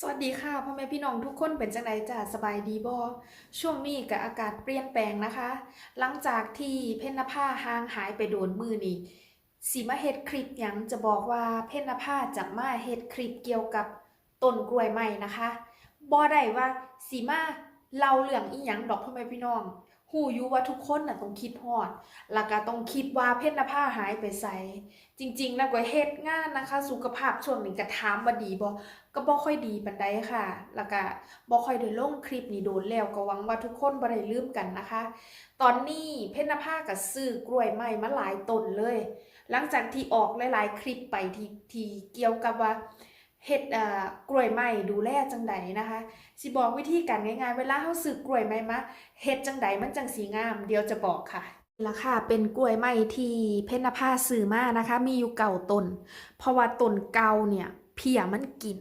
สวัสดีค่ะพ่อแม่พี่น้องทุกคนเป็นจังไดจ้าสบายดีบ่ช่วงนี้กับอากาศเปลี่ยนแปลงนะคะ หลังจากที่เพญนภาห่างหายไปโดนมือนี่สิมาเฮ็ดคลิปยังจะบอกว่าเพญนภาจะมาเฮ็ดคลิปเกี่ยวกับต้นกล้วยไม้นะคะบ่ได้ว่าสิมาเล่าเรื่องอีหยังดอกพ่อแม่พี่น้อง ฮู้อยู่ว่าทุกคนน่ะต้องคิดฮอด แล้วก็ต้องคิดว่าเพญนภาหายไปไสจริงๆแล้วก็เฮ็ดงานนะคะ สุขภาพช่วงนี้ก็ถามว่าดีบ่ก็บ่ค่อยดีปานใดค่ะ แล้วก็บ่ค่อยได้ลงคลิปนี้โดนแล้วก็หวังว่าทุกคนบ่ได้ลืมกันนะคะ ตอนนี้เพชรนภาก็ซื้อกล้วยไม้มาหลายต้นเลย หลังจากที่ออกหลายๆ คลิปไปที่ที่เกี่ยวกับว่า เฮ็ดอ่อกล้วยไม้ดูแลจังใดนะคะสิบอกวิธีการง่ายๆ เวลาเฮาซื้อกล้วยไม้มาเฮ็ดจังใดมันจังสีงาม เดี๋ยวจะบอกค่ะราคาเป็นกล้วยไม้ที่เพชรนภาซื้อมานะคะ มีอยู่เก่าตนเพราะว่าตนเก่าเนี่ยเพียมันกิน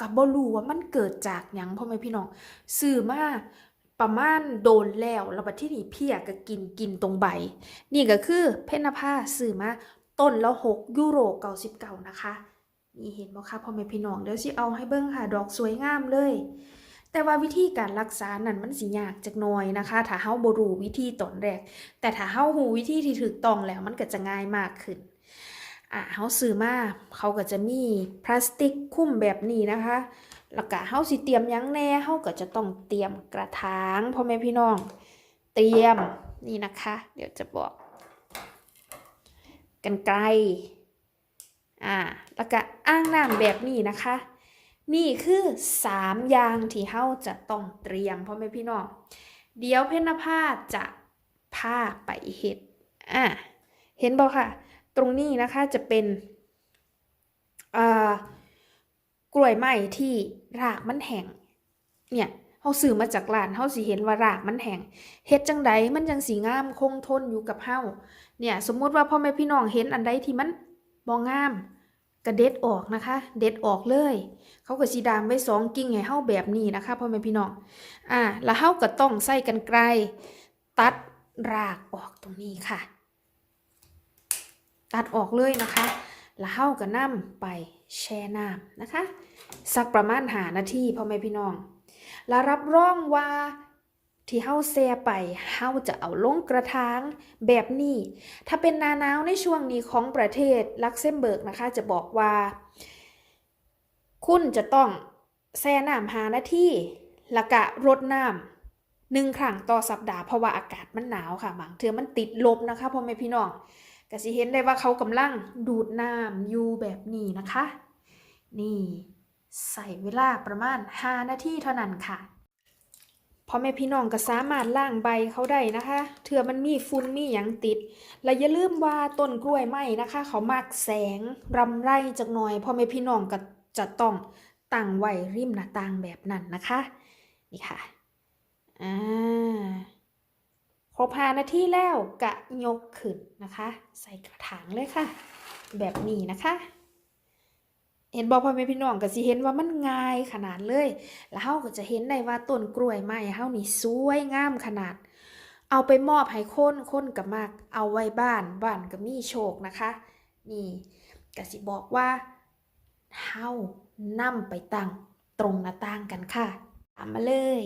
กับบ่รู้ว่ามันเกิดจากหยังพ่อแม่พี่น้องซื้อมาประมาณโดนแล้วแล้วบัดที่นี่เพียก็กินกินตรงใบ นี่ก็คือเพชรนภาซื้อมาต้นละ6ยูโร99นะคะ นี่เห็นบ่คะพ่อแม่พี่น้องเดี๋ยวสิเอาให้เบิ่งค่ะ ดอกสวยงามเลย แต่ว่าวิธีการรักษานั่นมันสิยากจักหน่อยนะคะ ถ้าเฮาบ่รู้วิธีตอนแรก แต่ถ้าเฮารู้วิธีที่ถูกต้องแล้วมันก็จะง่ายมากขึ้นอ่าเฮาซื้อมาเขาก็จะมีพลาสติกคุ้มแบบนี้นะคะแล้วก็เฮาสิเตรียมยังแน่เฮาก็จะต้องเตรียมกระถางพ่อแม่พี่น้อง เตรียมนี่นะคะ เดี๋ยวจะบอก กันไกล อ่าแล้วก็อ้างน้ำแบบนี้นะคะ นี่คือสามอย่างที่เฮาจะต้องเตรียมพ่อแม่พี่น้องเดี๋ยวเพนภาจะพาไปเฮ็ดอ่าเห็นบ่ค่ะ ตรงนี้นะคะจะเป็นอ่ากล้วยไม้ที่รากมันแห้งเนี่ยเฮาซื้อมาจากร้านเฮาสิเห็นว่ารากมันแห้งเฮ็ดจังใดมันจังสีงามคงทนอยู่กับเฮาเนี่ย สมมุติว่าพ่อแม่พี่น้องเห็นอันใดที่มัน บ่งงามก็เด็ดออกนะคะ เด็ดออกเลย เขาก็สิดามไว้สองกิ่งให้เฮาแบบนี้นะคะพ่อแม่พี่น้องอ่าแล้วเฮาก็ต้องใส่กรรไกรตัดรากออกตรงนี้ค่ะ ตัดออกเลยนะคะ แล้วเฮาก็นำไปแช่น้ำนะคะ สักประมาณหานาทีพ่อแม่พี่น้อง แล้วรับรองว่า ที่เฮาแซ่ไปเฮาจะเอาลงกระถางแบบนี้ ถ้าเป็นนาหนาวในช่วงนี้ของประเทศลักเซมเบิร์กนะคะ จะบอกว่า คุณจะต้องแช่น้ำหานาทีแล้วก็รดน้ำหนึ่งครั้งต่อสัปดาห์เพราะว่าอากาศมันหนาวค่ะบางเทือมันติดลบนะคะพ่อแม่พี่น้องก็สิเห็นได้ว่าเขากำลังดูดน้ำอยู่แบบนี้นะคะ นี่ใส่เวลาประมาณ 5 นาทีเท่านั้นค่ะ พ่อแม่พี่น้องก็สามารถล้างใบเขาได้นะคะเถื่อมันมีฝุ่นมีหยังติด และอย่าลืมว่าต้นกล้วยไม้นะคะ เขามักแสงรำไรจักหน่อยพ่อแม่พี่น้องก็จะต้องตั้งไว้ริมหน้าต่างแบบนั้นนะคะ นี่ค่ะอ่าครบหานาทีแล้วกะยกขึ้นนะคะ ใส่กระถางเลยค่ะ แบบนี้นะคะ เห็นบอกพ่อแม่พี่น้องก็สิเห็นว่ามันง่ายขนาดเลย แล้วเฮาก็จะเห็นได้ว่าต้นกล้วยไม้เฮานี่สวยงามขนาด เอาไปมอบให้คนคนก็มากเอาไว้บ้านบ้านก็มีโชคนะคะ นี่ก็สิบอกว่าเฮานำไปตั้งตรงหน้าต่างกันค่ะตามมาเลย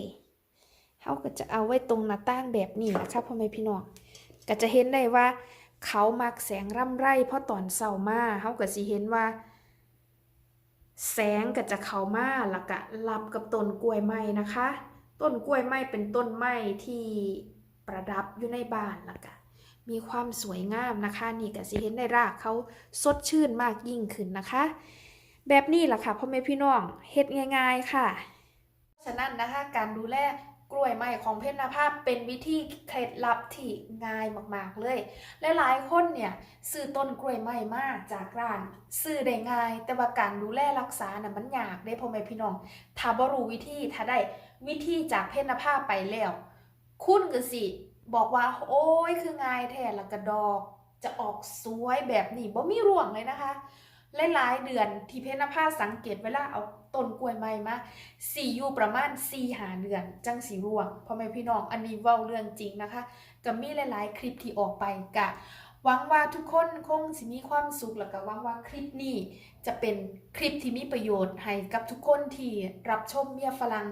เขาก็จะเอาไว้ตรงหน้าต่างแบบนี้นะคะพ่อแม่พี่น้องก็จะเห็นได้ว่า เขามักแสงร่ำไรเพราะตอนเช้ามาเขาก็สิเห็นว่า แสงก็จะเข้ามาแล้วก็รับกับต้นกล้วยไม้นะคะ ต้นกล้วยไม้เป็นต้นไม้ที่ประดับอยู่ในบ้านแล้วก็มีความสวยงามนะคะ นี่ก็สิเห็นได้รากเขาสดชื่นมากยิ่งขึ้นนะคะ แบบนี้แหละค่ะพ่อแม่พี่น้องเฮ็ดง่าย ๆค่ะ ฉะนั้นนะคะการดูแล กล้วยไม้ของเพชรนภาพเป็นวิธีเคล็ดลับที่ง่ายมากๆเลย และหลายคนเนี่ยซื้อต้นกล้วยไม้มาจากร้าน ซื้อได้ง่าย แต่ว่าการดูแลรักษาน่ะมันยากได้พ่อแม่พี่น้องถ้าบ่รู้วิธีถ้าได้วิธีจากเพชรนภาพไปแล้ว คุณก็สิบอกว่า โอ้ยคือง่ายแท้ล้วก็ดอก จะออกสวยแบบนี้บ่มีร่วงเลยนะคะ หลายๆเดือนที่เพนภาสังเกตเวลาเอาต้นกล้วยไม้มาสี่อยู่ประมาณสี่หาเดือน จังสีร่วงพ่อแม่พี่น้องอันนี้เว้าเรื่องจริงนะคะก็มีหลาย ๆ คลิปที่ออกไปกะหวังว่าทุกคนคงสิมีความสุขแล้วก็หวังว่าคลิปนี้ จะเป็นคลิปที่มีประโยชน์ให้กับทุกคนที่รับชมเมียฝรั่ง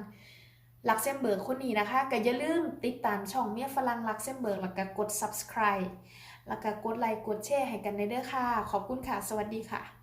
ลักเซมเบิร์กคนนี้นะคะก็อย่าลืมติดตามช่องเมียฝรั่งลักเซมเบิร์กแล้วก็กด subscribe แล้วก็กดไลค์กดแชร์ให้กันในเด้อค่ะ ขอบคุณค่ะ สวัสดีค่ะ